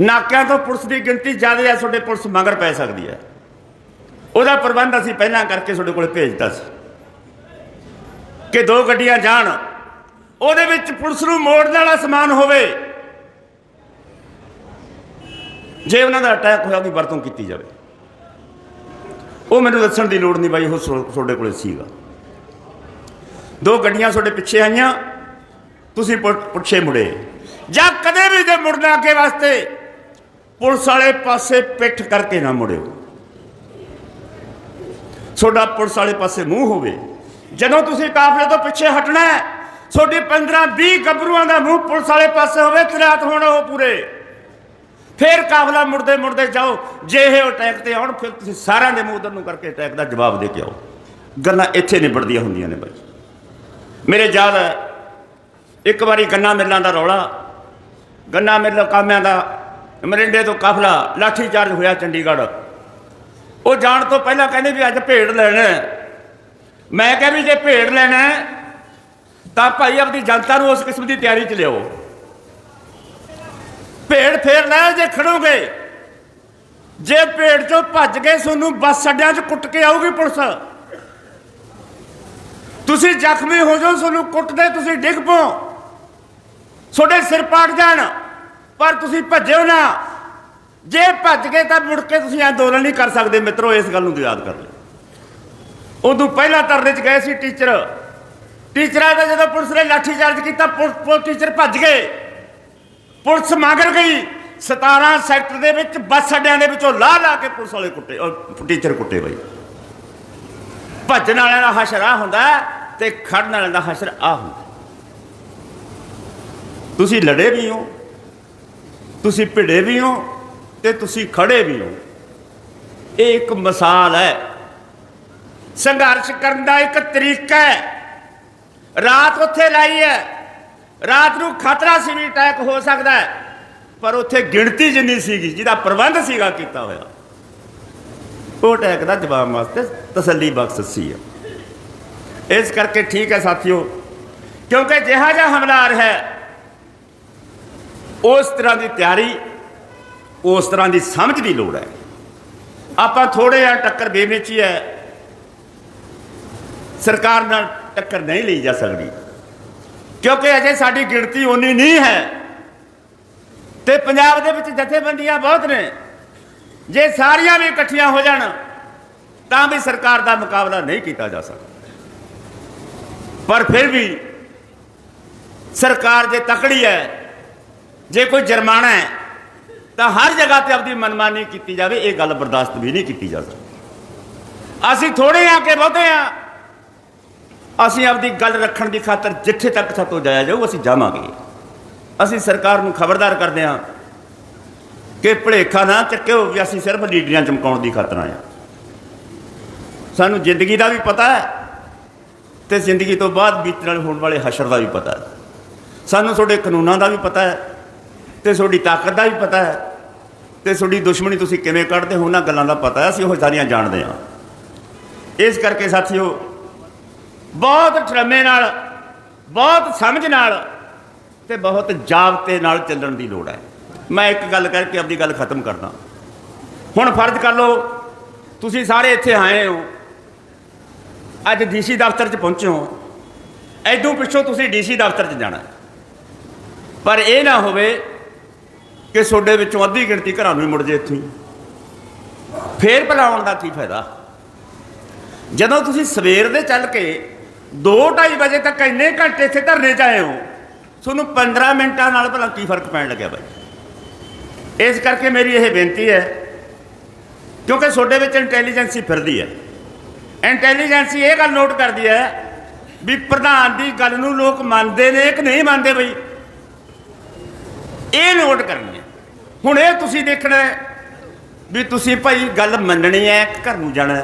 ਨਾਕਿਆਂ ਤੋਂ ਪੁਲਿਸ ਦੀ ਗਿਣਤੀ ਜ਼ਿਆਦਾ ਹੈ, ਤੁਹਾਡੇ ਪੁਲਿਸ ਮਗਰ ਪੈ ਸਕਦੀ ਹੈ। ਉਹਦਾ ਪ੍ਰਬੰਧ ਅਸੀਂ ਪਹਿਲਾਂ ਕਰਕੇ ਤੁਹਾਡੇ ਕੋਲ ਭੇਜਤਾ ਸੀ। ਕਿ ਦੋ ਗੱਡੀਆਂ ਜਾਣ, ਉਹਦੇ ਵਿੱਚ ਪੁਲਿਸ ਨੂੰ ਮੋੜਨ ਵਾਲਾ ਸਮਾਨ ਹੋਵੇ। ਜੇ ਉਹਨਾਂ ਦਾ ਅਟੈਕ ਹੋਇਆ, ਉਹਦੀ ਵਰਤੋਂ ਕੀਤੀ ਜਾਵੇ। ਉਹ ਮੈਨੂੰ ਦੱਸਣ ਦੀ ਲੋੜ ਨਹੀਂ ਬਾਈ, ਉਹ ਤੁਹਾਡੇ ਕੋਲੇ ਸੀਗਾ। ਦੋ ਗੱਡੀਆਂ ਤੁਹਾਡੇ ਪਿੱਛੇ ਆਈਆਂ, ਤੁਸੀਂ ਪੁ- ਪੁੱਛੇ ਮੁੜੇ। ਜਾਂ ਕਦੇ ਵੀ ਜੇ ਮੁੜਨਾ ਅੱਗੇ ਵਾਸਤੇ ਪੁਲਿਸ ਵਾਲੇ ਪਾਸੇ ਪਿੱਠ ਕਰਕੇ ਨਾ ਮੁੜਿਓ। ਤੁਹਾਡਾ ਪੁਲਿਸ ਵਾਲੇ ਪਾਸੇ ਮੂੰਹ ਹੋਵੇ। ਜਦੋਂ ਤੁਸੀਂ ਕਾਫਲੇ ਤੋਂ ਪਿੱਛੇ ਹਟਣਾ ਹੈ, ਤੁਹਾਡੀ 15 20 ਗੱਭਰੂਆਂ ਦਾ ਮੂੰਹ ਪੁਲਿਸ ਵਾਲੇ ਪਾਸੇ ਹੋਵੇ ਤਰਾਤ ਹੋਣ ਉਹ ਪੂਰੇ। ਫਿਰ ਕਾਫਲਾ ਮੁੜਦੇ ਮੁੜਦੇ ਜਾਓ। ਜੇ ਇਹ ਅਟੈਕ ਤੇ ਆਉਣ, ਫਿਰ ਤੁਸੀਂ ਸਾਰਿਆਂ ਦੇ ਮੂੰਹ ਉਧਰ ਨੂੰ ਕਰਕੇ ਅਟੈਕ ਦਾ ਜਵਾਬ ਦੇ ਕੇ ਆਓ। ਗੱਲਾਂ ਇੱਥੇ ਨਿਬੜਦੀਆਂ ਹੁੰਦੀਆਂ ਨੇ ਬਾਈ। ਮੇਰੇ ਯਾਦ ਹੈ, ਇੱਕ ਵਾਰੀ ਗੰਨਾ ਮਿੱਲਾਂ ਦਾ ਰੌਲਾ, ਗੰਨਾ ਮਿੱਲ ਕਾਮਿਆਂ ਦਾ ਮਰਿੰਡੇ ਤੋਂ ਕਾਫਲਾ ਲਾਠੀ ਚਾਰਜ ਹੋਇਆ ਚੰਡੀਗੜ੍ਹ। ਉਹ ਜਾਣ ਤੋਂ ਪਹਿਲਾਂ ਕਹਿੰਦੇ ਵੀ ਅੱਜ ਭੇਡ ਲੈਣਾ। ਮੈਂ ਕਿਹਾ ਵੀ ਜੇ ਭੇਡ ਲੈਣਾ, ਤਾਂ ਭਾਈ ਆਪਣੀ ਜਨਤਾ ਨੂੰ ਉਸ ਕਿਸਮ ਦੀ ਤਿਆਰੀ ਚ ਲਿਓ ਭੇਡ ਫੇਰ ਲੈ ਜੇ ਖੜੋਗੇ, ਜੇ ਭੇਡ ਚੋਂ ਭੱਜ ਕੇ ਤੁਹਾਨੂੰ ਬੱਸ ਅੱਡਿਆਂ 'ਚ ਕੁੱਟ ਕੇ ਆਊਗੀ ਪੁਲਿਸ। ਤੁਸੀਂ ਜ਼ਖਮੀ ਹੋ ਜਾਓ, ਤੁਹਾਨੂੰ ਕੁੱਟਦੇ ਤੁਸੀਂ ਡਿੱਗ ਪੋ ਤੁਹਾਡੇ ਸਿਰ ਪਾੜ ਜਾਣ। ਪਰ ਤੁਸੀਂ ਭੱਜਿਓ ਨਾ। ਜੇ ਭੱਜ ਗਏ ਤਾਂ ਮੁੜ ਕੇ ਤੁਸੀਂ ਅੰਦੋਲਨ ਨਹੀਂ ਕਰ ਸਕਦੇ। ਮਿੱਤਰੋ, ਇਸ ਗੱਲ ਨੂੰ ਯਾਦ ਕਰ ਲਿਓ। ਉਦੋਂ ਪਹਿਲਾਂ ਧਰਨੇ 'ਚ ਗਏ ਸੀ ਟੀਚਰ। ਟੀਚਰਾਂ ਦਾ ਜਦੋਂ ਪੁਲਿਸ ਨੇ ਲਾਠੀ ਚਾਰਜ ਕੀਤਾ ਪੁਲਿਸ ਪੁਲਿਸ ਟੀਚਰ ਭੱਜ ਗਏ। ਪੁਲਿਸ ਮਗਰ ਗਈ। 17 ਸੈਕਟਰ ਦੇ ਵਿੱਚ ਬੱਸ ਅੱਡਿਆਂ ਦੇ ਵਿੱਚੋਂ ਲਾਹ ਲਾ ਕੇ ਪੁਲਿਸ ਵਾਲੇ ਕੁੱਟੇ। ਟੀਚਰ ਕੁੱਟੇ ਬਈ। ਭੱਜਣ ਵਾਲਿਆਂ ਦਾ ਹਸ਼ਰ ਆ ਹੁੰਦਾ ਹੈ ਤੇ ਖੜਨ ਵਾਲਿਆਂ ਦਾ ਹਸ਼ਰ ਆ ਹੁੰਦਾ ਤੁਸੀਂ ਲੜੇ ਵੀ ਹੋ। ਤੁਸੀਂ ਭਿੜੇ ਵੀ ਹੋ ਤੇ ਤੁਸੀਂ ਖੜੇ ਵੀ ਹੋ। ਇਹ ਇੱਕ ਮਿਸਾਲ ਹੈ। ਸੰਘਰਸ਼ ਕਰਨ ਦਾ ਇੱਕ ਤਰੀਕਾ ਹੈ। ਰਾਤ ਉੱਥੇ ਲਾਈ ਹੈ। ਰਾਤ ਨੂੰ ਖਤਰਾ ਸੀ ਵੀ ਅਟੈਕ ਹੋ ਸਕਦਾ ਹੈ। ਪਰ ਉੱਥੇ ਗਿਣਤੀ ਜਿੰਨੀ ਸੀਗੀ, ਜਿਹਦਾ ਪ੍ਰਬੰਧ ਸੀਗਾ ਕੀਤਾ ਹੋਇਆ, ਉਹ ਅਟੈਕ ਦਾ ਜਵਾਬ ਵਾਸਤੇ ਤਸੱਲੀ ਬਖਸ਼ ਸੀ ਇਸ ਕਰਕੇ ਠੀਕ ਹੈ ਸਾਥੀਓ, ਕਿਉਂਕਿ ਜਿਹਾ ਜਿਹਾ ਹਮਲਾਰ ਹੈ ਉਸ ਤਰ੍ਹਾਂ ਦੀ ਤਿਆਰੀ, ਉਸ ਤਰ੍ਹਾਂ ਦੀ ਸਮਝ ਦੀ ਲੋੜ ਹੈ। ਆਪਾਂ ਥੋੜੇ ਜਿਹਾ ਟੱਕਰ ਬੇਵੇਚੀ ਹੈ। ਸਰਕਾਰ ਨਾਲ ਟੱਕਰ ਨਹੀਂ ਲਈ ਜਾ ਸਕਦੀ। ਕਿਉਂਕਿ ਅਜੇ ਸਾਡੀ ਗਿਣਤੀ ਓਨੀ ਨਹੀਂ ਹੈ ਤੇ ਪੰਜਾਬ ਦੇ ਵਿੱਚ ਜਥੇਬੰਦੀਆਂ ਬਹੁਤ ਨੇ। ਜੇ ਸਾਰੀਆਂ ਵੀ ਇਕੱਠੀਆਂ ਹੋ ਜਾਣ, ਤਾਂ ਵੀ ਸਰਕਾਰ ਦਾ ਮੁਕਾਬਲਾ ਨਹੀਂ ਕੀਤਾ ਜਾ ਸਕਦਾ। ਪਰ ਫਿਰ ਵੀ ਸਰਕਾਰ ਜੇ ਤਕੜੀ ਹੈ ਜੇ ਕੋਈ ਜੁਰਮਾਨਾ ਹੈ, ਤਾਂ ਹਰ ਜਗ੍ਹਾ ਤੇ ਆਪਦੀ ਮਨਮਾਨੀ ਕੀਤੀ ਜਾਵੇ, ਇਹ ਗੱਲ ਬਰਦਾਸ਼ਤ ਵੀ ਨਹੀਂ ਕੀਤੀ ਜਾ ਸਕਦੀ। ਅਸੀਂ ਥੋੜੇ ਆ ਕੇ ਬਹੁਤੇ ਆ ਅਸੀਂ ਆਪਦੀ ਗੱਲ ਰੱਖਣ ਦੀ ਖਾਤਰ ਜਿੱਥੇ ਤੱਕ ਸਾਤੋਂ ਜਾਇਆ ਜਾਊ, ਅਸੀਂ ਜਾਵਾਂਗੇ। ਅਸੀਂ ਸਰਕਾਰ ਨੂੰ ਖਬਰਦਾਰ ਕਰਦੇ ਹਾਂ ਕਿ ਭਲੇਖਾ ਨਾ ਚੱਕਿਓ ਵੀ ਅਸੀਂ ਸਿਰਫ ਲੀਡਰਾਂ ਚਮਕਾਉਣ ਦੀ ਖਾਤਰ ਆਏ ਹਾਂ। ਸਾਨੂੰ ਜ਼ਿੰਦਗੀ ਦਾ ਵੀ ਪਤਾ ਹੈ ਤੇ ਜ਼ਿੰਦਗੀ ਤੋਂ ਬਾਅਦ ਬੀਤਣ ਵਾਲੇ ਹੋਣ ਵਾਲੇ ਹਸ਼ਰ ਦਾ ਵੀ ਪਤਾ ਹੈ। ਸਾਨੂੰ ਤੁਹਾਡੇ ਕਾਨੂੰਨਾਂ ਦਾ ਵੀ ਪਤਾ ਹੈ। ਤੇ ਤੁਹਾਡੀ ਤਾਕਤ ਦਾ ਵੀ ਪਤਾ ਹੈ। ਤੇ ਤੁਹਾਡੀ ਦੁਸ਼ਮਣੀ ਤੁਸੀਂ ਕਿਵੇਂ ਕੱਢਦੇ ਹੋ, ਉਹਨਾਂ ਗੱਲਾਂ ਦਾ ਪਤਾ ਹੈ। ਅਸੀਂ ਉਹ ਸਾਰੀਆਂ ਜਾਣਦੇ ਹਾਂ। ਇਸ ਕਰਕੇ ਸਾਥੀਓ, ਬਹੁਤ ਠਰਮੇ ਨਾਲ, ਬਹੁਤ ਸਮਝ ਨਾਲ ਤੇ ਬਹੁਤ ਜਾਬਤੇ ਨਾਲ ਚੱਲਣ ਦੀ ਲੋੜ ਹੈ। ਮੈਂ ਇੱਕ ਗੱਲ ਕਰਕੇ ਆਪਣੀ ਗੱਲ ਖਤਮ ਕਰਦਾ। ਹੁਣ ਫਰਜ਼ ਕਰ ਲਓ, ਤੁਸੀਂ ਸਾਰੇ ਇੱਥੇ ਆਏ ਹੋ। ਅੱਜ ਡੀਸੀ ਦਫ਼ਤਰ 'ਚ ਪਹੁੰਚੇ ਹੋ। ਐਦੋਂ ਪਿੱਛੋਂ ਤੁਸੀਂ ਡੀਸੀ ਦਫ਼ਤਰ 'ਚ ਜਾਣਾ। ਪਰ ਇਹ ਨਾ ਹੋਵੇ ਕਿ ਤੁਹਾਡੇ ਵਿੱਚੋਂ ਅੱਧੀ ਗਿਣਤੀ ਘਰਾਂ ਨੂੰ ਹੀ ਮੁੜ ਜੇ ਇੱਥੋਂ ਹੀ। ਫੇਰ ਭਲਾਉਣ ਦਾ ਕੀ ਫਾਇਦਾ? ਜਦੋਂ ਤੁਸੀਂ ਸਵੇਰ ਦੇ ਚੱਲ ਕੇ 2:30 ਵਜੇ ਤੱਕ ਇੰਨੇ ਘੰਟੇ ਇੱਥੇ ਧਰਨੇ 'ਚ ਆਏ ਹੋ, ਤੁਹਾਨੂੰ 15 ਮਿੰਟਾਂ ਨਾਲ ਭਲਾ ਕੀ ਫ਼ਰਕ ਪੈਣ ਲੱਗਿਆ ਬਾਈ? ਇਸ ਕਰਕੇ ਮੇਰੀ ਇਹ ਬੇਨਤੀ ਹੈ, ਕਿਉਂਕਿ ਤੁਹਾਡੇ ਵਿੱਚ ਇੰਟੈਲੀਜੈਂਸੀ ਫਿਰਦੀ ਹੈ। ਇੰਟੈਲੀਜੈਂਸੀ ਇਹ ਗੱਲ ਨੋਟ ਕਰਦੀ ਹੈ ਵੀ ਪ੍ਰਧਾਨ ਦੀ ਗੱਲ ਨੂੰ ਲੋਕ ਮੰਨਦੇ ਨੇ ਕਿ ਨਹੀਂ ਮੰਨਦੇ ਬਈ? ਇਹ ਨੋਟ ਕਰਨੀ ਹੁਣ ਇਹ ਤੁਸੀਂ ਦੇਖਣਾ ਵੀ ਤੁਸੀਂ ਭਾਈ ਗੱਲ ਮੰਨਣੀ ਹੈ ਘਰ ਨੂੰ ਜਾਣਾ